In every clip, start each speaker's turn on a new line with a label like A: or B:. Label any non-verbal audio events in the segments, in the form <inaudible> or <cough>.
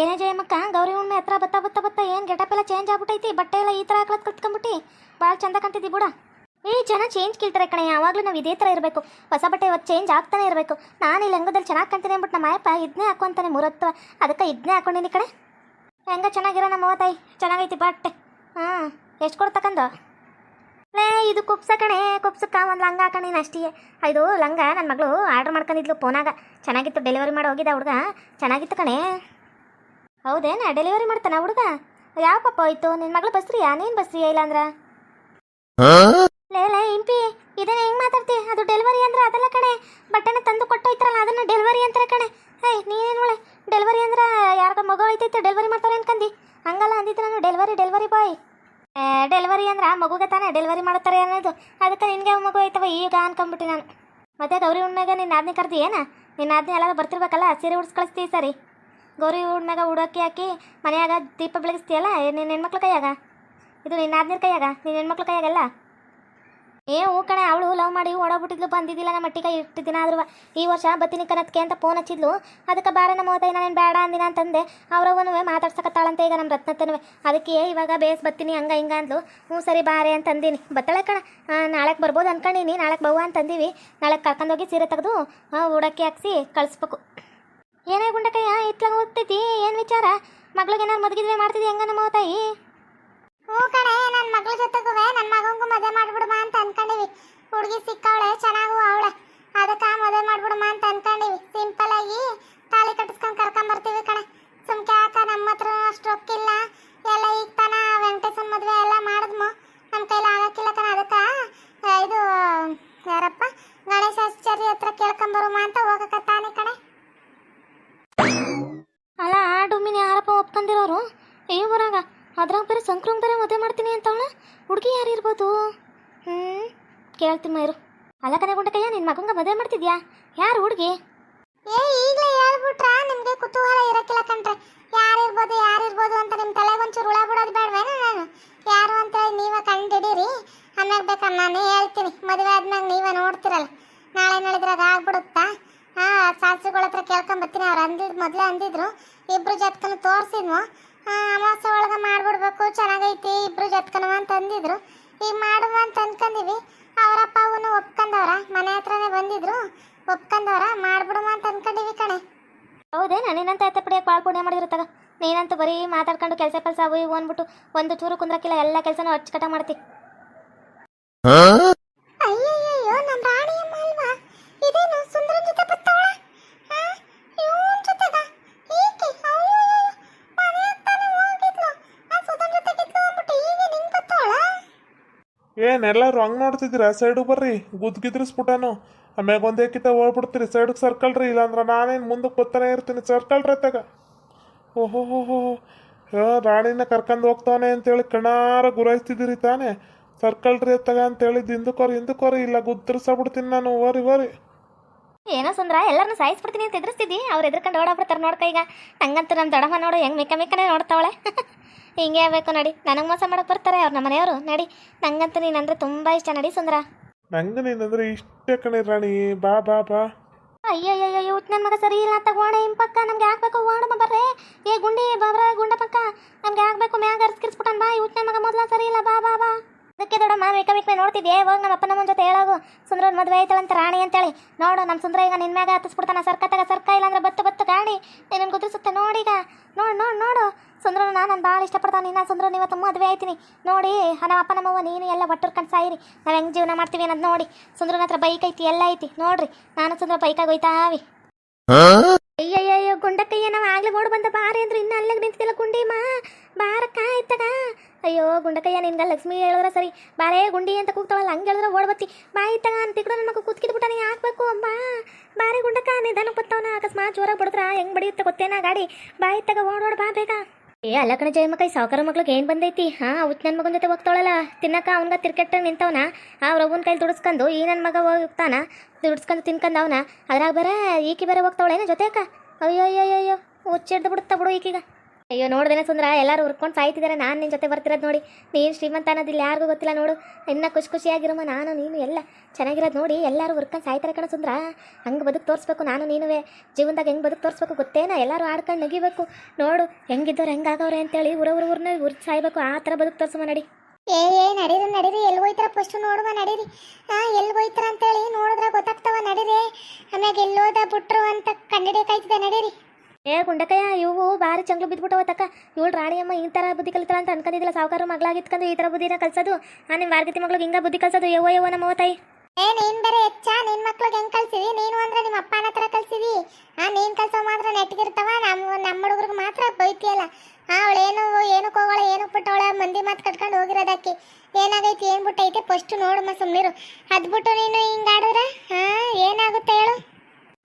A: ಏನೇ ಜಯಮ್ಮಕ್ಕ ಗೌರಿ ಹುಣ್ಣಿಮೆ ಹತ್ರ ಬತ್ತಾ ಬತ್ತಾ ಬತ್ತಾ ಏನು ಗೆಟಪ್ ಎಲ್ಲ ಚೇಂಜ್ ಆಗ್ಬಿಟ್ಟೈತಿ, ಬಟ್ಟೆ ಎಲ್ಲ ಈ ಥರ ಹಾಕ್ಲತ್ ಕಲ್ತ್ಕೊಂಬಿಟ್ಟು ಭಾಳ ಚಂದ ಕಾಣ್ತಿದ್ದಿ ಬಿಡ. ಏ, ಜನ ಚೇಂಜ್ ಕೇಳ್ತಾರೆ ಕಣೆ, ಯಾವಾಗಲೂ ನಾವು ಇದೇ ಥರ ಇರಬೇಕು. ಹೊಸ ಬಟ್ಟೆ ಇವತ್ತು ಚೇಂಜ್ ಆಗ್ತಾನೆ ಇರಬೇಕು. ನಾನು ಈ ಲಂಗದಲ್ಲಿ ಚೆನ್ನಾಗಿ ಕಾಣ್ತೀನಿ ಅಂದ್ಬಿಟ್ಟು ನಮ್ಮ ಅಯ್ಯಪ್ಪ ಇದನ್ನೇ ಹಾಕೊಂತಾನೆ ಮೂರತ್ತು. ಅದಕ್ಕೆ ಇದನ್ನೇ ಹಾಕೊಂಡಿನಿ ಕಣೆ. ಹೆಂಗ ಚೆನ್ನಾಗಿರೋ ನಮ್ಮ ತಾಯಿ? ಚೆನ್ನಾಗೈತಿ ಬಟ್ಟೆ. ಹಾಂ, ಎಷ್ಟು ಕೊಡ್ತಕ್ಕಂದು ಲೇ, ಇದು ಕುಪ್ಸ ಕಣೆ, ಕುಪ್ಸಕ್ಕ ಒಂದು ಲಂಗ ಹಾಕೊಂಡಿನ ಅಷ್ಟೇ ಇದು ಲಂಗ ನನ್ನ ಮಗಳು ಆರ್ಡ್ರ್ ಮಾಡ್ಕೊಂಡಿದ್ಲು ಫೋನಾಗ. ಚೆನ್ನಾಗಿತ್ತು ಡೆಲಿವರಿ ಮಾಡಿ ಹೋಗಿದ್ದ ಹುಡುಗ. ಚೆನ್ನಾಗಿತ್ತು ಕಣೆ. ಹೌದೇನ? ಡೆಲಿವರಿ ಮಾಡ್ತಾನ ಹುಡುಗ? ಯಾವ ಪಾಪ ಹೋಯ್ತು? ನಿನ್ನ ಮಗಳು ಬಸ್ರಿಯಾ? ನೀನು ಬಸ್ರಿಯಾ ಇಲ್ಲಾಂದ್ರ ಲೇ ಲೇ ಇಂಪಿ ಇದನ್ನ ಹೆಂಗ್ ಮಾತಾಡ್ತಿ? ಅದು ಡೆಲಿವರಿ ಅಂದ್ರೆ ಅದೆಲ್ಲ ಕಣೆ. ಬಟ್ಟೆನ ತಂದು ಕೊಟ್ಟೋಯ್ತಾರಲ್ಲ ಅದನ್ನ ಡೆಲಿವರಿ ಅಂತಾರೆ ಕಣೆ. ಏಯ್ ನೀನೇನು ಒಳ್ಳೆ ಡೆಲಿವರಿ ಅಂದ್ರೆ ಯಾರ್ಗ ಮಗ ಹೋಯ್ತೈತೆ ಡೆಲಿವರಿ ಮಾಡ್ತಾರೆ ಅನ್ಕಂದಿ. ಹಂಗಲ್ಲ ಅಂದಿದ್ದು ನಾನು ಡೆಲಿವರಿ ಡೆಲಿವರಿ ಬಾಯ್ ಡೆಲಿವರಿ ಅಂದ್ರೆ ಮಗುಗೆ ತಾನೇ ಡೆಲಿವರಿ ಮಾಡ್ತಾರೆ ಅನ್ನೋದು. ಅದಕ್ಕೆ ನಿನಗೆ ಮಗು ಐತವ ಈಗ ಅನ್ಕೊಂಬಿಟ್ಟು ನಾನು. ಮತ್ತೆ ಗೌರಿ ಉಣ್ಣಾಗ ನಿನ್ನ ಆದ್ನೇ ಕರ್ದಿ ಏನ? ನಿನ್ನ ಆದ್ನೇ ಎಲ್ಲಾದ್ರೂ ಬರ್ತಿರ್ಬೇಕಲ್ಲ? ಸೀರೆ ಉಡ್ಸ್ ಕಳಿಸ್ತೀವಿ ಸರಿ. ಗೌರಿ ಹುಣ್ಣಿಮೆಗೆ ಉಡೋಕ್ಕಿ ಹಾಕಿ ಮನೆಯಾಗ ದೀಪ ಬೆಳಗಿಸ್ತೀಯಲ್ಲ ನಿನ್ನ ಹೆಣ್ಮಕ್ಳ ಕೈಯಾಗ? ಇದು ನಿನ್ನ ಆದ್ನಿ ಕೈಯಾಗ ನಿನ್ನ ಹೆಣ್ಮಕ್ಳ ಕೈಯಾಗಲ್ಲ? ಏ ಹೂ ಕಣೆ, ಅವಳು ಲವ್ ಮಾಡಿ ಓಡೋಗ್ಬಿಟ್ಟಿದ್ಲು, ಬಂದಿದ್ದಿಲ್ಲ ನಮ್ಮ ಮಟ್ಟಿಗೆ ಇಷ್ಟು ದಿನ ಆದ್ರೂ ಈ ವರ್ಷ ಬತ್ತಿನಿ ಕನತ್ಕೆ ಅಂತ ಫೋನ್ ಹಚ್ಚಿದ್ಲು. ಅದಕ್ಕೆ ಬಾರ ನಮ್ಮ ಓದೈ ನಾನೇನು ಬೇಡ ಅಂದಿನ ಅಂತಂದೆ. ಅವರವನುವೆ ಮಾತಾಡ್ಸಕತ್ತಾಳಂತೆ ಈಗ ನಮ್ಮ ರತ್ನತನುವೆ ಅದಕ್ಕೆ ಇವಾಗ ಬೇಸ್ ಬತ್ತೀನಿ, ಹಂಗ ಹಿಂಗ ಅಂದ್ಲು. ಹ್ಞೂ ಸರಿ ಬಾರೆ ಅಂತ ಅಂದೀನಿ ಬತ್ತಳೆ ಕಣ ನಾಳೆಗೆ ಬರ್ಬೋದು ಅನ್ಕೊಂಡಿನಿ ನಾಳೆಗೆ ಬವ್ವ ಅಂತಂದೀವಿ. ನಾಳೆಗೆ ಕರ್ಕೊಂಡೋಗಿ ಸೀರೆ ತೆಗೆದು ಉಡಕ್ಕಿ ಹಾಕ್ಸಿ ಕಳಿಸ್ಬೇಕು. ಏನೇ ಗುಂಡಕಯ್ಯ, ಇತ್ಲಾಗ ಹೋಗ್ತೈತಿ, ಏನು ವಿಚಾರ? ಮಗಳಿಗೆ ಏನಾರು ಮದುಗಿದ್ವೆ ಮಾಡ್ತಿದ್ದಿ ಹೆಂಗ ನಮ್ಮ ತಾಯಿ?
B: ಹ್ಞೂ ಕಣೆ ನನ್ನ ಮಗಳ ಜೊತೆಗೂ ನನ್ನ ಮಗಂಗೂ ಮದುವೆ ಮಾಡ್ಬಿಡುಮ ಅಂತ ಅನ್ಕೊಂಡಿವಿ. ಹುಡುಗಿ ಸಿಕ್ಕವಳೆ, ಚೆನ್ನಾಗೂ ಅವಳೆ. ಅದಕ್ಕೆ ಮದುವೆ ಮಾಡ್ಬಿಡುಮ ಅಂತ ಅನ್ಕೊಂಡಿವಿ. ಸಿಂಪಲ್ ಆಗಿ ತಾಳಿ ಕಟ್ಟಿಸ್ಕೊಂಡು ಕರ್ಕೊಂಡ್ ಬರ್ತೀವಿ ಕಣೆ. ಸುಮ್ಕೆ ಯಾಕ ನಮ್ಮ ಹತ್ರ ಅಷ್ಟು ರೊಕ್ಕಿಲ್ಲ ಎಲ್ಲ ಈಗ ತನ ವೆಂಕಟೇಶನ್ ಮದುವೆ ಎಲ್ಲ ಮಾಡಿದ್ಮು. ನಮ್ಮ ಕೈಲಿ ಆಗಕ್ಕಿಲ್ಲ ಕಣ ಅದಕ್ಕೆ, ಇದು, ಯಾರಪ್ಪ ಗಣೇಶಾಚಾರ್ಯ ಹತ್ರ ಕೇಳ್ಕೊಂಬರುಮ ಅಂತ ಹೋಗಕತ್ತಾನೆ
A: ಒಪ್ಕೊಂಡಿರೋರು ಏ ಬರಾಗ ಅದ್ರಾಗ ಬೇರೆ ಸಂಕ್ರಂಗ್ ಬೇರೆ ಮದುವೆ ಮಾಡ್ತೀನಿ ಅಂತವಳ? ಹುಡುಗಿ ಯಾರು ಇರ್ಬೋದು? ಹ್ಮ್, ಕೇಳ್ತೀನಿ ಮೈರು ಅಲ್ಲ ಕನೆ ಗುಂಡಕಯ್ಯ, ನಿನ್ ಮಗಂಗ ಮದುವೆ ಮಾಡ್ತಿದ್ಯಾ? ಯಾರು ಹುಡುಗಿ?
B: ಏ, ಈಗಲೇ ಹೇಳ್ಬಿಟ್ರ? ನಿಮ್ಗೆ ಕುತೂಹಲ ಇರಕ್ಕಿಲ್ಲ ಕಣ್ರೆ ಯಾರಿರ್ಬೋದು ಯಾರಿರ್ಬೋದು ಅಂತ ನಿಮ್ಮ ತಲೆಗೆ ಒಂಚೂರು ಹುಳ ಬಿಡೋದು ಬೇಡವೇನ ನಾನು ಯಾರು ಅಂತ ಹೇಳಿ ನೀವೇ ಕಂಡಿಡೀರಿ ಆಮ್ಯಾಗ ಬೇಕಾ ನಾನು ಹೇಳ್ತೀನಿ ಮದುವೆ ಆದ್ಮ್ಯಾಗ ನೀವೇ ನೋಡ್ತಿರಲ್ಲ ನಾಳೆ ನಾಳಿದ್ರಾಗ ಆಗ್ಬಿಡುತ್ತಾ ಹಾ ಶಾಸ್ತ್ರಿಗಳ ಹತ್ರ ಕೇಳ್ಕೊಂಬತ್ತೀನಿ ಅವ್ರು ಅಂದಿದ್ ಮೊದಲೇ ಅಂದಿದ್ರು ಇಬ್ರು ಜತ್ಕನು ತೋರಿಸಿದ್ವು ಅಮಾವಾಸ್ಯೆ ಒಳಗೆ ಮಾಡ್ಬಿಡ್ಬೇಕು ಜತ್ಕನು ಅಂತ ಅಂದಿದ್ರು. ಈಗ ಮಾಡುವ ಅಂತ ಅನ್ಕೊಂಡಿವಿ ಅವರಪ್ಪ ಅವನು ಒಪ್ಕೊಂಡವ್ರ ಮನೆ ಹತ್ರನೇ ಬಂದಿದ್ರು. ಒಪ್ಕೊಂಡವ್ರ ಮಾಡ್ಬಿಡುವ ಅಂತ ಅನ್ಕೊಂಡಿವಿ ಕಣೆ.
A: ಹೌದೇ ನಾನೇನಂತ ಎತ್ತ ಪಡಿಯಕ್ಕೆ ಭಾಳ ಪುಣ್ಯ ತಗ ನೀನಂತೂ ಬರೀ ಮಾತಾಡ್ಕೊಂಡು ಕೆಲಸ ಕೆಲಸ ಅವು ಇವು ಅಂದ್ಬಿಟ್ಟು ಒಂದು ಚೂರು ಕುಂದ್ರಕ್ಕಿಲ್ಲ ಎಲ್ಲ ಕೆಲಸನೂ ಅಚ್ಚುಕಟ್ಟ ಮಾಡ್ತಿ.
C: ಏನ್ ರಂಗ್ ನೋಡ್ತಿದ್ದೀರಾ ಸೈಡು ಬರ್ರಿ. ಗುದ್ಗಿದ್ರಿಸ್ಬಿಟ್ಟಾನು ಆಮ್ಯಾಗ ಒಂದೇ ಕಿತ ಹೋಗ್ಬಿಡ್ತೀರಿ. ಸೈಡಿಗೆ ಸರ್ಕಲ್ರಿ ಇಲ್ಲಾಂದ್ರೆ ನಾನೇನು ಮುಂದಕ್ಕೆ ಬರ್ತಾನೆ ಇರ್ತೀನಿ. ಸರ್ಕಲ್ರಿ ಅತ್ತಾಗ ಓಹೋ ಹೋ ರಾಣಿನ ಕರ್ಕೊಂಡು ಹೋಗ್ತಾನೆ ಅಂತೇಳಿ ಕಣಾರ ಗುರಾಯಿಸ್ತಿದ್ದೀರಿ ತಾನೇ. ಸರ್ಕಲ್ರಿ ಅತ್ತಾಗ ಅಂತೇಳಿ ಹಿಂದಕ್ಕೋರಿ ಹಿಂದಕ್ಕೋರಿ ಇಲ್ಲ, ಗುದ್ದರ್ಸಾಬಿಡ್ತೀನಿ ನಾನು. ಓರಿ ಓರಿ
A: ಏನೋ ಸುಂದ್ರ ಎಲ್ಲರನ್ನೂ ಸಾಯಿಸ್ಬಿಡ್ತೀನಿ ಅಂತ ಎದುರಿಸ್ತಿದ್ದಿ. ಅವ್ರು ಎದುರ್ಕೊಂಡು ಓಡಾಡ್ಬಿಡ್ತಾರೆ ನೋಡ್ಕ ಈಗ ನಂಗಂತೂ ನಮ್ಮ ದೊಡ್ಡಮ್ಮ ನೋಡು, ಹೆಂಗೆ ಮಿಕ್ಕ ಮಿಕ್ಕನೇ ನೋಡ್ತಾವಳೆ. <laughs> ಹಿಂಗೆ ಆಗ್ಬೇಕು ನಡಿ. ನನಗೆ ಮೋಸ ಮಾಡಕ್ಕೆ ಬರ್ತಾರೆ ಅವ್ರ ನಮ್ಮ ಮನೆಯವರು. ನಡಿ. ನಂಗಂತೂ ನೀನಂದ್ರೆ ತುಂಬ ಇಷ್ಟ. ನಡಿ ಸುಂದ್ರ.
C: ನಂಗೆ ನೀನಂದ್ರೆ ಇಷ್ಟ ಕಣಿ ರಾಣಿ. ಬಾ ಬಾ ಬಾ.
A: ಅಯ್ಯೋ ಇವತ್ತು ನನ್ನ ಮಗ ಸರಿ ಇಲ್ಲ ಅಂತ ಓಣೆ ಹಿಂಪಕ್ಕ ನಮ್ಗೆ ಹಾಕ್ಬೇಕು ಓಣಮ್ಮ ಬರ್ರೆ. ಏ ಗುಂಡಿ ಬಾಬ್ರ ಗುಂಡ ಪಕ್ಕ. ನಮ್ಗೆ ಹಾಕ್ಬೇಕು ಮ್ಯಾಗ ಅರ್ಸ್ಕಿರ್ಸ್ಬಿಟ್ಟನ್ ಬಾ. ಇವತ್ತು ನನ್ನ ಮಗ ಮೊದಲ ಸರಿ ಇಲ್ಲ. ಬಾ ಬಾ ಬಾ. ಅದಕ್ಕೆ ದೊಡ್ಡಮ್ಮ ಮೇಕ ಮಿಕ್ಮೆ ನೋಡ್ತಿದ್ದೆ ಹೋಗ ನಮ್ಮ ಅಪ್ಪ ನಮ್ಮ ಜೊತೆ ಹೇಳೋಗು. ಸುಂದ್ರನ್ ಮದುವೆ ಆಯ್ತಳಂತ ರಾಣಿ ಅಂತೇಳಿ. ನೋಡು ನಮ್ಮ ಸುಂದ್ರ ಈಗ ನಿನ್ನ ಮ್ಯಾಗ ಹತ್ತಿಸ್ಬಿಡ್ತಾನ. ಸರ್ಕತ್ತಾಗ ಸರ್ಕ ಇಲ್ಲ ಅಂದ್ರೆ ಬತ್ತು ಬತ್ತು ಗಾಡಿ ನಿನ್ನ ಕುದುರಿಸುತ್ತೆ ನೋಡೀಗ ನೋಡು ನೋಡು ನೋಡು. ಸುಂದ್ರನ ನಾನು ಭಾಳ ಇಷ್ಟಪಡ್ತಾನೆ. ನಿನ್ನ ಸುಂದ್ರ ಇವತ್ತು ಮದುವೆ ಆಯ್ತೀನಿ. ನೋಡಿ ನಮ್ಮ ಅಪ್ಪ ನಮ್ಮವ್ವ ನೀನು ಎಲ್ಲ ಒಟ್ಟರ್ಕೊಂಡು ಸಾಯಿರಿ. ನಾವು ಹೆಂಗೆ ಜೀವನ ಮಾಡ್ತೀವಿ ಅನ್ನೋದು ನೋಡಿ. ಸುಂದ್ರನ ಹತ್ರ ಬೈಕ್ ಐತಿ ಎಲ್ಲ ಐತಿ. ನೋಡ್ರಿ ನಾನು ಸುಂದ್ರ ಬೈಕಾಗಿ ಹೋಯ್ತಾವಿ ಅಯ್ಯಯ್ಯಯ್ಯೋ ಗುಂಡಕ್ಕಯ್ಯ ನಾವು ಆಗ್ಲೇ ಓಡ್ ಬಂದ ಬಾರಿ ಅಂದ್ರೆ. ಇನ್ನ ಅಲ್ಲಿಗೆ ನಿಂತಿಲ್ಲ ಗುಂಡಿ ಮಾ ಬಾರಕ್ಕ ಆಯ್ತಗ ಅಯ್ಯೋ, ಗುಂಡಕಯ್ಯ ನಿನ್ಗ ಲಕ್ಷ್ಮಿ ಹೇಳಿದ್ರೆ ಸರಿ. ಬಾರೇ, ಗುಂಡಿ ಅಂತ ಕೂಗ್ತಾವಲ್ಲ, ಹಂಗೆ ಹೇಳಿದ್ರೆ ಓಡ್ಬತ್ತಿ. ಬಾಯಿ ತಗ ಅಂತ ತಿಕ್ಡು ನನ್ನ ಮಗ ಕುತ್ಕಿದ್ಬಿಟ್ಟ, ನೀ ಹಾಕ್ಬೇಕು ಅಮ್ಮ ಬಾರಿ ಗುಂಡಕ್ಕ ನಿಧಾನಕ್ಕೆ ಬತ್ತವನ ಅಕಸ್ಮಾತ್ ಜೋರಾಗಿ ಬಡಿದ್ರ, ಹೆಂಗ್ ಬಡಿಯುತ್ತೆ ಗೊತ್ತೇನಾ, ಗಾಡಿ. ಬಾಯಿ ಇತ್ತಗ ಓಡೋಡ್ ಬಾ, ಬೇಗ. ಏ, ಅಲ್ಲ ಕಣ ಜಯಮ್ಮ ಸಾವುಕಾರ ಮಕ್ಳಿಗೆ ಏನು ಬಂದೈತಿ? ಹಾ ಉತ್ ನನ್ನ ಮಗನ ಜೊತೆ ಹೋಗ್ತಾಳಲ್ಲ. ತಿನ್ನಕ ಅವನ್ಗ ತಿರ್ಕೆಟ್ಟ ನಿಂತವನ. ಆ ರಬ್ಬನ ಕೈಲಿ ದುಡಿಸ್ಕೊಂಡು ಈ ನನ್ನ ಮಗ ಹೋಗ್ತಾನ. ದುಡಿಸ್ಕೊಂಡು ತಿನ್ಕಂದು ಅವನ ಅದ್ರಾಗ ಬೇರೆ ಈಕಿ ಬೇರೆ ಹೋಗ್ತಾವಳೇನ ಜೊತೆಕ? ಅಯ್ಯೋ ಅಯ್ಯೋ ಅಯ್ಯೋ ಹುಚ್ಚಿಡ್ದು ಬಿಡುತ್ತಾ ಬಿಡು ಈಕೀಗ. ಅಯ್ಯೋ ನೋಡ್ದೇನೆ ಸುಂದ್ರ, ಎಲ್ಲರೂ ಹುರ್ಕೊಂಡು ಸಾಯ್ತಿದ್ದಾರೆ ನಾನು ನಿನ್ನ ಜೊತೆ ಬರ್ತಿರೋದು ನೋಡಿ. ನೀನು ಶ್ರೀಮಂತ ಅನ್ನೋದಿಲ್ಲ ಯಾರಿಗೂ ಗೊತ್ತಿಲ್ಲ ನೋಡು. ಇನ್ನ ಖುಷಿ ಖುಷಿಯಾಗಿರಮ್ಮ, ನಾನು ನೀನು ಎಲ್ಲ ಚೆನ್ನಾಗಿರೋದು ನೋಡಿ. ಎಲ್ಲರೂ ಹುರ್ಕೊಂಡು ಸಾಯ್ತಾರೆ ಕಣ ಸುಂದ್ರ. ಹಂಗೆ ಬದುಕು ತೋರಿಸ್ಬೇಕು, ನಾನು ನೀನುವೇ. ಜೀವನದಾಗ ಹೆಂಗೆ ಬದುಕು ತೋರಿಸ್ಬೇಕು ಗೊತ್ತೇನ? ಎಲ್ಲರೂ ಆಡ್ಕೊಂಡು ನಗಿಬೇಕು. ನೋಡು, ಹೆಂಗಿದ್ದವ್ರು ಹೆಂಗಾಗವ್ರೆ ಅಂತೇಳಿ ಉರ ಊರ್ನ ಉರ್ ಸಾಯ್ಬೇಕು. ಆ ಥರ ಬದುಕು ತೋರಿಸಮ್ಮ ನಡಿ.
B: ಏ ಏ, ನಡೀರಿ ನಡೀರಿ. ಎಲ್ಲಿ ಹೋಯ್ತಾರ? ಫಸ್ಟ್ ನೋಡುವ, ನಡೀರಿ. ಹಾಂ ಎಲ್ಲಿ ಹೋಯ್ತಾರ ಅಂತೇಳಿ ನೋಡಿದ್ರೆ ಗೊತ್ತಾಗ್ತವ, ನಡೀರಿ. ಆಮ್ಯಾಗ ಎಲ್ಲೋದ ಬಿಟ್ರು ಅಂತ ಕಂಡಿಡಿಯಕಾಯ್ತದೆ ನಡೀರಿ.
A: ಏ, ಗುಂಡಕಯ್ಯ, ಇವು ಭಾರಿ ಚಂಗ್ಲು ಬಿದ್ಬಿಟ್ಟವ ತಕ್ಕ. ಇವಳು ರಾಣಿಯಮ್ಮ ಈ ಥರ ಬುದ್ಧಿ ಕಲಿತಾಳ ಅಂತ ಅನ್ಕೊಂಡಿದ್ದಿಲ್ಲ ಸಾವುಕಾರ ಮಗಳಾಗಿತ್ಕೊಂಡು ಈ ಥರ ಬುದ್ಧಿನ ಕಲ್ಸೋದು. ಆ ನಿಮ್ಮ ವಾರ್ಗತಿ ಮಗಳಿಗೆ ಹಿಂಗ ಬುದ್ಧಿ ಕಲ್ಸೋದು. ಯವ್ವ ಯವ್ವ ನಮ್ಮ ತಾಯಿ.
B: ಏ, ನೀನ್ ಬೇರೆ ಹೆಚ್ಚ. ನಿನ್ ಮಕ್ಳಿಗೆ ಹೆಂಗ್ ಕಲ್ಸಿದಿ? ನೀನು ಅಂದ್ರೆ ನಿಮ್ಮ ಅಪ್ಪನ ಹತ್ರ ಕಲ್ಸಿದಿ. ಆ, ನೀನ್ ಕಲ್ಸೋ ಮಾತ್ರ ನೆಟ್ಗಿರ್ತಾವ ನಮ್ಮ ನಮ್ಮ ಹುಡುಗರಿಗೆ ಮಾತ್ರ ಬೈತಿಯಲ್ಲ ಆ ಅವಳೇನು ಏನಕ್ಕೆ ಹೋಗೋಳ ಏನಕ್ಕೆ ಬಿಟ್ಟವಳ ಮಂದಿ ಮಾತು ಕಟ್ಕೊಂಡು ಹೋಗಿರೋದಕ್ಕೆ. ಏನಾಗೈತಿ, ಏನ್ ಬಿಟ್ಟೈತೆ? ಫಸ್ಟ್ ನೋಡಮ್ಮ ಸುಮ್ಮನಿರು ಅದ್ಬಿಟ್ಟು ನೀನು ಹಿಂಗಾಡಿದ್ರೆ ಹಾ ಏನಾಗುತ್ತೆ ಹೇಳು?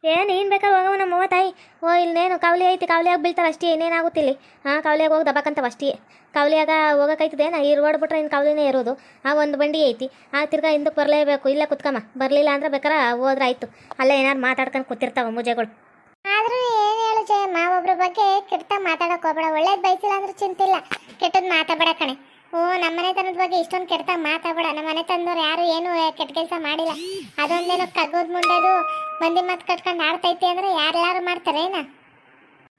A: ಏ ಏನು ಬೇಕಾ ಹೋಗವ ನಮ್ಮ ತಾಯಿ? ಓ, ಇಲ್ಲೇನು, ಕಾವಲಿ ಐತಿ ಕಾವಲಿಯಾಗ ಬೀಳ್ತಾರೆ ಅಷ್ಟೇ ಏನೇನಾಗುತ್ತೆ ಇಲ್ಲಿ ಹಾಂ ಕಾವಲಿಯಾಗ ಹೋಗಿ ದಬಕಂತವ ಅಷ್ಟೇ. ಕಾವಲಿಯಾಗ ಹೋಗಕೈತದೆ, ನಾ ಈ ರೋಡ್ ಬಿಟ್ರೆ ಇನ್ನು ಕಾವಲಿನೇ ಇರೋದು. ಆ, ಒಂದು ಬಂಡಿ ಐತಿ, ಆ, ತಿರ್ಗಾ ಹಿಂದಕ್ಕೆ ಬರಲೇಬೇಕು, ಇಲ್ಲೇ ಕುತ್ಕಮ್ಮ. ಬರಲಿಲ್ಲ ಅಂದ್ರೆ ಬೇಕಾರೆ ಹೋದ್ರೆ ಆಯಿತು. ಅಲ್ಲೇ ಏನಾರು ಮಾತಾಡ್ಕೊಂಡು ಕೂತಿರ್ತಾವ ಮುಜೆಗಳು.
B: ಆದ್ರೂ ಏನು ಹೇಳು ಜಯಮ್ಮ, ಒಬ್ರ ಬಗ್ಗೆ ಕೆಟ್ಟ ಮಾತಾಡೋಕೆ ಹೋಗ್ಬೇಡ. ಒಳ್ಳೇದು ಬಯಸಿಲ್ಲ ಅಂದ್ರೆ ಚಿಂತಿಲ್ಲ. ಕೆಟ್ಟದ್ದು ಮಾತಾಡಬೇಡ ಕಣೆ. ಓ ನಮ್ಮನೆ ತನದ ಬಗ್ಗೆ ಇಷ್ಟೊಂದು ಕೆಟ್ಟ ಮಾತಾಡಬೇಡ. ನಮ್ಮ ಮನೆ ತಂದವ್ರು ಯಾರು ಏನು ಕೆಟ್ಟ ಕೆಲಸ ಮಾಡಿಲ್ಲ. ಅದೊಂದೇನೋ ಕಗ್ಗೋದ್ ಮುಂಡೆದು ಮಂದಿ ಮಾತು ಕಟ್ಕೊಂಡು ಆಡ್ತೈತಿ ಅಂದ್ರೆ ಯಾರ್ಯಾರು ಮಾಡ್ತಾರೆ, ಏನ?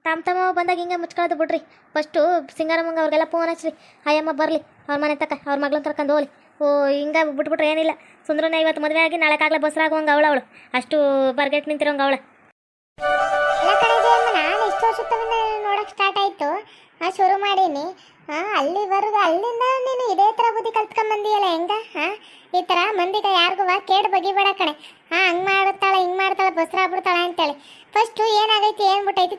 A: ತಮ್ಮ ತಮ್ಮ ಬಂದಾಗ ಹಿಂಗೆ ಮುಚ್ಕೊಳ್ಳೋದು ಬಿಡ್ರಿ. ಫಸ್ಟು ಸಿಂಗಾರಮ್ಮಂಗ ಅವ್ರಿಗೆಲ್ಲ ಫೋನ್ ಹಚ್ಚ್ರಿ ಅಯ್ಯಮ್ಮ, ಬರಲಿ. ಅವ್ರ ಮನೆ ತಕ್ಕ ಅವ್ರ ಮಗಳನ್ನ ಕರ್ಕೊಂಡು ಹೋಗ್ಲಿ. ಓ, ಹಿಂಗೆ ಬಿಟ್ಬಿಟ್ರೆ ಏನಿಲ್ಲ. ಸುಂದ್ರನ ಇವತ್ತು ಮದುವೆ ಆಗಿ ನಾಳೆ ಕಾಗಲೇ ಬಸ್ರಾಗುವಂಗೆ ಅವಳು ಅವಳು. ಅಷ್ಟು ಬರ್ಗೆಟ್ ನಿಂತಿರೋಂಗ ಅವಳು.
B: ನಾನು ಸುತ್ತವನ್ನ ವರ್ಷದಿಂದ ನೋಡಕ್ ಸ್ಟಾರ್ಟ್ ಆಯ್ತು. ಶುರು ಮಾಡೀನಿ. ಅಲ್ಲಿವರೆಗೂ ಅಲ್ಲಿಂದ ನೀನು ಇದೇ ತರ ಬುದ್ಧಿ ಕಲ್ತ್ಕೊಂಡ್ ಬಂದಿಯಲ್ಲ ಹೆಂಗ? ಹಾ, ಈ ತರ ಮಂದಿಗೆ ಯಾರಿಗೂ ಕೇಡ್ ಬಗಿಬೇಡ ಕಣೆ. ಹಾ, ಹಂಗ್ ಮಾಡುತ್ತಾಳ, ಹಿಂಗ್ ಮಾಡ್ತಾಳ, ಬಸ್ರ ಬಿಡ್ತಾಳ ಅಂತೇಳಿ. ಫಸ್ಟು ಏನಾಗೈತಿ, ಏನ್ ಬಿಟ್ಟೈತಿ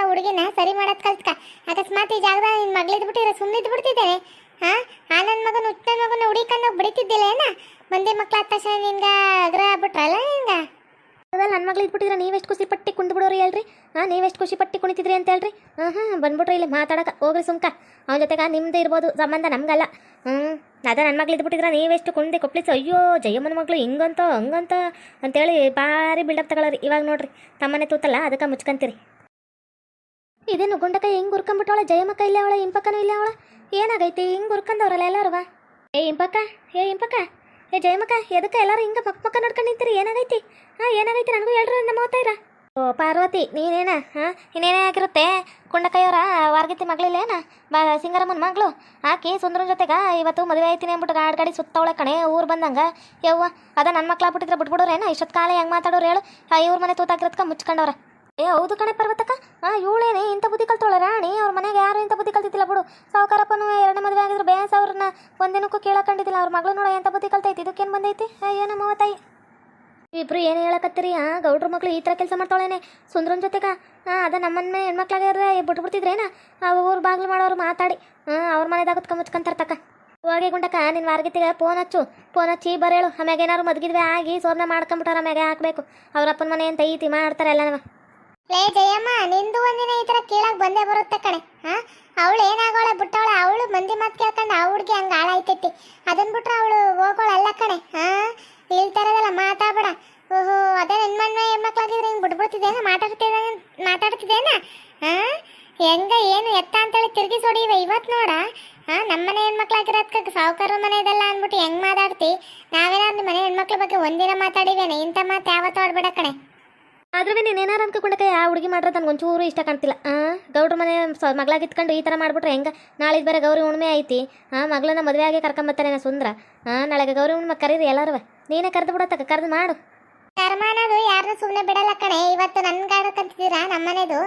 B: ಆ ಹುಡುಗಿನ ಸರಿ ಮಾಡೋದು ಕಲ್ತ್ಕ. ಅಕಸ್ಮಾತ್ ಈ ಜಾಗದಾಗ ನಿನ್ ಮಗಳಿದ್ಬಿಟ್ಟಿದ್ರೆ ಬಿಟ್ಟಿರ ಸುಮ್ಮನಿದ್ ಬಿಡ್ತಿದ್ದೇನೆ ಹಾ, ಆ ನನ್ನ ಮಗನ, ಹುಟ್ಟ ಮಗನ ಹುಡಿಕೊಂಡು ಬಿಡಿತಿದ್ದಿಲ್ಲ ಏನ? ಮಂದಿ ಮಕ್ಳ ತಕ್ಷಣ ನಿನ್ಗ ಅಗ್ರ ಆಗ್ಬಿಟ್ರಲ್ಲ ಹಿಂಗ?
A: ಅದ್ರಲ್ಲಿ ನನ್ನ ಮಗಳು ಇದ್ಬಿಟ್ಟಿದ್ರೆ ನೀವೆಷ್ಟು ಖುಷಿ ಪಟ್ಟಿ ಕುಂದು ಬಿಡೋರಿ ಹೇಳ್ರಿ ಹಾಂ ನೀವೆಷ್ಟು ಖುಷಿ ಪಟ್ಟಿ ಕುಣಿತಿದ್ರಿ ಅಂತ ಹೇಳ್ರಿ? ಹಾಂ ಹಾಂ ಬಂದ್ಬಿಟ್ರಿ ಇಲ್ಲಿ ಮಾತಾಡಕ. ಹೋಗ್ರಿ ಸುಮ್ಕ. ಅವ್ನ ಜೊತೆಗೆ ನಿಮ್ದು ಇರ್ಬೋದು, ಸಂಬಂಧ ನಮಗಲ್ಲ. ಹ್ಞೂ ಅದೇ ನನ್ನ ಮಗಳು ಇದ್ಬಿಟ್ಟಿದ್ರೆ ನೀವೆಷ್ಟು ಕುಂದಿ ಕೊಪ್ಲಿಸಿ, ಅಯ್ಯೋ, ಜಯಮ್ಮನ ಮಗಳು ಹಿಂಗಂತ, ಹಂಗಂತ ಅಂತೇಳಿ ಭಾರಿ ಬಿಲ್ಡಪ್ ತಗೊಳ್ಳೋರಿ ಇವಾಗ ನೋಡ್ರಿ, ತಮ್ಮನೆ ತೂತಲ್ಲ, ಅದಕ್ಕೆ ಮುಚ್ಕೊಂತೀರಿ. ಇದೇನು ಗುಂಡಕ ಹಿಂಗೆ ಹುರ್ಕೊಂಬಿಟ್ಟವಳ? ಜಯಮ್ಮಕ್ಕ ಇಲ್ಲೇ ಅವಳ ಇಂಪಕ್ಕನೂ ಇಲ್ಲೇ ಅವಳ? ಏನಾಗೈತಿ? ಹಿಂಗೆ ಹುರ್ಕೊಂಡವ್ರಲ್ಲ ಎಲ್ಲರೂ ಏ ಇಂಪಕ್ಕ ಏ ಇಂಪಕ್ಕ ಏ ಜೈಮಕ್ಕ ಎದಕ್ಕೆ ಎಲ್ಲರೂ ಹಿಂಗೆ ಪಕ್ಕ ಪಕ್ಕ ನೋಡ್ಕೊಂಡು ನಿಂತೀರಿ? ಏನಾಗೈತಿ? ಹಾಂ, ಏನಾಗೈತಿ? ನನಗೂ ಹೇಳ್ರಿ ನಮ್ಮ ಓದ್ತಾಯಿರ ಓ, ಪಾರ್ವತಿ, ನೀನೇನ? ಹಾಂ, ಇನ್ನೇನೇ ಆಗಿರುತ್ತೆ? ಕುಂಡಕೈಯವರ ವಾರ್ಗತಿ ಮಗಳಿಲ್ಲೇನ? ಬಾ, ಸಿಂಗರಮ್ಮನ ಮಗಳು. ಆಕಿ ಸುಂದರನ ಜೊತೆಗ ಇವತ್ತು ಮದುವೆ ಆಯ್ತೀನಿ ಅಂದ್ಬಿಟ್ಟು ಗಾಡಿ ಗಾಡಿ ಸುತ್ತವಳೆ ಕಣೆ, ಊರು ಬಂದಂಗ. ಯವ್ವ, ಅದ ನನ್ನ ಮಕ್ಳಾಗ್ಬಿಟ್ಟಿದ್ರೆ ಬಿಟ್ಬಿಡೋರೇನ? ಇಷ್ಟೊತ್ತು ಕಾಲ ಹೆಂಗೆ ಮಾತಾಡೋರು ಹೇಳು? ಇವ್ರ ಮನೆ ತೂತಾಗಿರೋದ್ಕ ಮುಚ್ಕೊಂಡವ್ರ. ಏ, ಹೌದು ಕಣೆ ಪರ್ವತಕ್ಕ. ಹಾಂ ಇವಳೇನೆ, ಇಂಥ ಬುದ್ಧಿ ಕಲ್ತೋಳ ರಾಣಿ. ಅವ್ರ ಮನೆಗೆ ಯಾರು ಇಂಥ ಬುದ್ಧಿ ಕಲ್ತಿದ್ದಿಲ್ಲ ಬಿಡು. ಸಾವುಕಾರಪ್ಪನು ಎರಡನೇ ಮದುವೆ ಆಗಿದ್ರು. ಬೇಸ ಅವ್ರನ್ನ ಒಂದಿನಕ್ಕೂ ಕೇಳಕೊಂಡಿದ್ದಿಲ್ಲ. ಅವ್ರ ಮಗಳು ನೋಡ ಎಂಥ ಬುದ್ಧಿ ಕಲ್ತೈತಿ. ಇದಕ್ಕೇನು ಬಂದೈತಿ? ಅಯ್ಯೋ, ನಮ್ಮ ತಾಯಿ. ಇಬ್ರು ಏನು ಹೇಳಕತ್ತೀರಿ? ಹಾಂ ಗೌಡ್ರ ಮಗಳು ಈ ಥರ ಕೆಲಸ ಮಾಡ್ತಾಳೇನೆ ಸುಂದ್ರನ ಜೊತೆಗ ಹಾಂ ಅದ ನಮ್ಮನ್ನೇ ಹೆಣ್ಮಕ್ಳಾಗ್ಯಾರ ಬಿಟ್ಬಿಡ್ತಿದ್ರೇನ ಊರು ಬಾಗ್ಲು ಮಾಡೋರು ಮಾತಾಡಿ. ಹಾಂ ಅವ್ರ ಮನೆದಾಗ ಮುಚ್ಕೊಂತಾರ ತಕ್ಕ. ಹೋಗಿ ಗುಂಡಕ್ಕ ನಿನ್ನ ವಾರ್ಗಿತಿಗೆ ಫೋನ್ ಹಚ್ಚು. ಫೋನ್ ಹಚ್ಚಿ ಬರೇಳು. ಆಮ್ಯಾಗ ಏನಾರು ಮದ್ಗಿದ್ವೆ ಆಗಿ ಸೋರ್ನ ಮಾಡ್ಕೊಂಬಿಟ್ಟಾರ ಆಮ್ಯಾಗ ಹಾಕಬೇಕು. ಅವ್ರ ಅಪ್ಪನ ಮನೆ ಅಂತ ಐತಿ ಮಾಡ್ತಾರೆ ಎಲ್ಲ
B: ಲೇ ಜಯಮ್ಮ, ನಿಂದು ಒಂದಿನ ಈ ತರ ಕೇಳಕ್ ಬಂದೇ ಬರುತ್ತೆ ಕಣೆ, ಹಾ? ಅವಳು ಏನಾಗೋಳೆ ಬಿಟ್ಟವಳೆ, ಅವಳು ಮಂದಿ ಮಾತು ಕೇಳ್ಕೊಂಡು ಆ ಹುಡ್ಗಿ ಹಂಗ ಹಾಳಾಯ್ತೈತಿ. ಅದನ್ ಬಿಟ್ರೆ ಅವಳು ಹೋಗೋಳಲ್ಲ ಕಣೆ, ಹಾ? ಹೇಳ್ತಾರದಲ್ಲ ಮಾತಾಡ್ಬೇಡ. ಓಹೋ, ಅದೇ ನನ್ನ ಮನೆ ಹೆಣ್ಮಕ್ಳಾಗಿದ್ರೆ ಹಿಂಗ್ ಬಿಟ್ಬಿಡ್ತಿದ್ದೇನ ಮಾತಾಡ್ತಿದ್ದ ಮಾತಾಡ್ತಿದ್ದೇನ ಹಾ? ಹೆಂಗ, ಏನು ಎತ್ತ ಅಂತೇಳಿ ತಿರುಗಿಸಿ ಹೊಡಿವೆ ಇವತ್ ನೋಡ. ಹಾ ನಮ್ಮನೆ ಹೆಣ್ಮಕ್ಳಾಗಿರೋದ್ಕ ಸಾವುಕಾರ ಇದೆಲ್ಲ ಅಂದ್ಬಿಟ್ಟು ಹೆಂಗ್ ಮಾತಾಡ್ತಿ? ನಾವೇನಾದ್ರು ಮನೆ ಹೆಣ್ಮಕ್ಳ ಬಗ್ಗೆ ಒಂದಿನ ಮಾತಾಡಿವೇನೆ? ಇಂಥ ಮಾತು ಯಾವತ್ತೂ ಆಡ್ಬೇಡ ಕಣೆ.
A: ಆದ್ರೂ ನೀನು ಏನಾರು ಅನ್ಕೊಂಡಕ್ಕೆ ಆ ಹುಡುಗಿ ಮಾಡ್ರೆ ನನಗೆ ಒಂಚೂರು ಇಷ್ಟ ಕಾಣ್ತಿಲ್ಲ. ಹಾಂ ಗೌಡ್ರ ಮನೆ ಸ ಮಗಳಾಗಿತ್ಕೊಂಡು ಈ ಥರ ಮಾಡಿಬಿಟ್ರೆ ಹೆಂಗೆ? ನಾಳೆ ಬೇರೆ ಗೌರಿ ಹುಣ್ಣಿಮೆ ಐತಿ. ಹಾಂ ಮಗಳನ್ನ ಮದುವೆ ಆಗಿ ಕರ್ಕೊಂಬರ್ತಾರೆ ನಾ ಸುಂದ್ರ? ಹಾಂ ನಾಳೆಗೆ ಗೌರಿ ಹುಣ್ಣಿಮೆ ಕರೀರಿ ಎಲ್ಲರೂ ನೀನೇ ಕರೆದು ಬಿಡತ್ತಕ್ಕ, ಕರೆದು ಮಾಡು.
B: ಕರ್ಮಾನದು ಯಾರನ್ನೂ ಸುಮ್ಮನೆ ಬಿಡಲ್ಲ ಕಣೆ. ಇವತ್ತು ನನ್ಗೆ ನಮ್ಮ ನಮ್ಮನೆದು.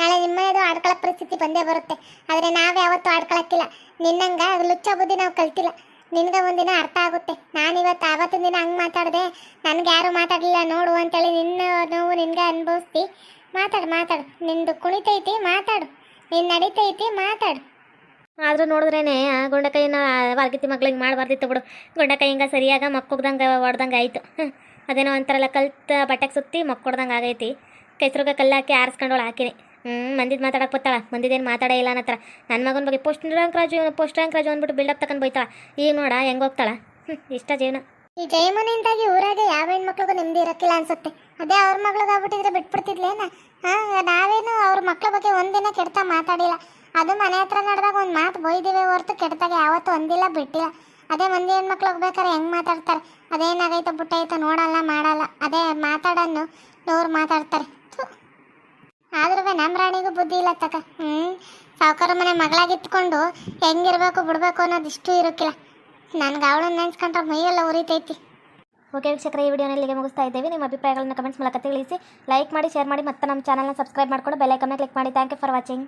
B: ನಾಳೆ ನಿಮ್ಮನೆದು ಆಡ್ಕೊಳ್ಳೋ ಪರಿಸ್ಥಿತಿ ಬಂದೇ ಬರುತ್ತೆ. ಆದರೆ ನಾವು ಯಾವತ್ತೂ ಆಡ್ಕೊಳಕ್ಕಿಲ್ಲ. ಅದು ಲುಚ್ಚ ಬುದ್ಧಿ ನಾವು ಕಲ್ತಿಲ್ಲ. ನಿನ್ಗೆ ಒಂದಿನ ಅರ್ಥ ಆಗುತ್ತೆ. ನಾನಿವತ್ತು ಆವತ್ತಿನ ದಿನ ಹಂಗೆ ಮಾತಾಡಿದೆ. ನನಗೆ ಯಾರು ಮಾತಾಡಲಿಲ್ಲ, ನೋಡು ಅಂತೇಳಿ ನಿನ್ನ ನೋವು ನಿನಗೆ ಅನುಭವಿಸ್ತಿ. ಮಾತಾಡು ಮಾತಾಡು. ನಿಂದು ಕುಣಿತೈತಿ, ಮಾತಾಡು. ನೀನು ನಡೀತೈತಿ, ಮಾತಾಡು.
A: ಆದರೂ ನೋಡಿದ್ರೇ ಆ ಗುಂಡಕೈನ ವಾರ್ಗಿತಿ ಮಕ್ಳಿಗೆ ಮಾಡಬಾರ್ದಿತ್ತು ಬಿಡು. ಗುಂಡಕೈ ಹಿಂಗೆ ಸರಿಯಾಗ ಮಕ್ಕೋಗ್ದಂಗೆ ಹೊಡ್ದಂಗೆ ಆಯಿತು. ಅದೇನೋ ಒಂಥರಲ್ಲ ಕಲ್ತ ಬಟ್ಟೆಗೆ ಸುತ್ತಿ ಮಕ್ಕೊಡ್ದಂಗೆ ಆಗೈತಿ. ಕೆಸ್ರುಗ ಕಲ್ಲಾಕಿ ಆರಿಸ್ಕೊಂಡೋಳು ಹಾಕಿನಿ ಹ್ಞೂ ಮಂದಿದ್ ಮಾತಾಡಕ್ಕೆ ಬತ್ತಾಳ. ಮಂದಿದೇನು ಮಾತಾಡೇ ಇಲ್ಲ ಅನ್ನತ್ರ ನನ್ನ ಮಗನ ಬಗ್ಗೆ post rank Raju post rank Raju ಅಂದ್ಬಿಟ್ಟು ಬಿಲ್ಡಪ್ ತಗೊಂಡು ಬೈತಾಳ. ಈಗ ನೋಡ, ಹೆಂಗೆ ಹೋಗ್ತಾಳ? ಹ್ಞೂ ಇಷ್ಟ ಜೀವನ.
B: ಈ ಜಯಮನೆಯಿಂದಾಗಿ ಊರಾಗೆ ಯಾವ ಹೆಣ್ಮಕ್ಳಿಗೂ ನೆಮ್ಮದಿ ಇರಕ್ಕಿಲ್ಲ ಅನ್ಸುತ್ತೆ. ಅದೇ ಅವ್ರ ಮಗಳಿಗಾಗ್ಬಿಟ್ಟಿದ್ರೆ ಬಿಟ್ಬಿಡ್ತಿದ್ಲೇನ ಹಾಂ, ನಾವೇನು ಅವ್ರ ಮಕ್ಳ ಬಗ್ಗೆ ಒಂದಿನ ಕೆಡ್ತ ಮಾತಾಡಿಲ್ಲ. ಅದು ಮನೆ ಹತ್ರ ನಡೆದಾಗ ಒಂದು ಮಾತು ಬೈದಿವೆ ಹೊರತು ಕೆಡ್ತಾಗ ಯಾವತ್ತೂ ಒಂದಿಲ್ಲ, ಬಿಟ್ಟಿಲ್ಲ. ಅದೇ ಮಂದಿ ಹೆಣ್ಮಕ್ಳು ಹೋಗ್ಬೇಕಾರೆ ಹೆಂಗೆ ಮಾತಾಡ್ತಾರೆ? ಅದೇನಾಗೈತೋ ಬುಟ್ಟೈತೆ ನೋಡಲ್ಲ, ಮಾಡಲ್ಲ. ಅದೇ ಮಾತಾಡನ್ನು, ನೂರು ಮಾತಾಡ್ತಾರೆ. ಆದ್ರೂ ನಮ್ಮ ರಾಣಿಗೂ ಬುದ್ಧಿ ಇಲ್ಲ ತಕ. ಹ್ಞೂ ಸಾವುಕಾರ ಮನೆ ಮಗಳಾಗಿಟ್ಕೊಂಡು ಹೆಂಗಿರ್ಬೇಕು, ಬಿಡ್ಬೇಕು ಅನ್ನೋದು ಇಷ್ಟು ಇರೋಕ್ಕಿಲ್ಲ. ನನ್ಗೆ ಅವಳನ್ನ ನೆನ್ಸ್ಕೊಂಡ್ರೆ ಮೈಯೆಲ್ಲ ಉರಿತೈತಿ.
A: ಓಕೆ ವೀಕ್ಷಕರ, ಈ ವಿಡಿಯೋನ ಇಲ್ಲಿಗೆ ಮುಗಿಸ್ತಾ ಇದ್ದೇವೆ. ನಿಮ್ಮ ಅಭಿಪ್ರಾಯಗಳನ್ನ ಕಮೆಂಟ್ಸ್ ಮೂಲಕ ತಿಳಿಸಿ ಲೈಕ್ ಮಾಡಿ ಶೇರ್ ಮಾಡಿ, ಮತ್ತು ನಮ್ಮ ಚಾನಲ್ನ ಸಬ್ಸ್ಕ್ರೈಬ್ ಮಾಡ್ಕೊಂಡು ಬೆಲ್ಲೈಕನ್ನ ಕ್ಲಿಕ್ ಮಾಡಿ. Thank you for watching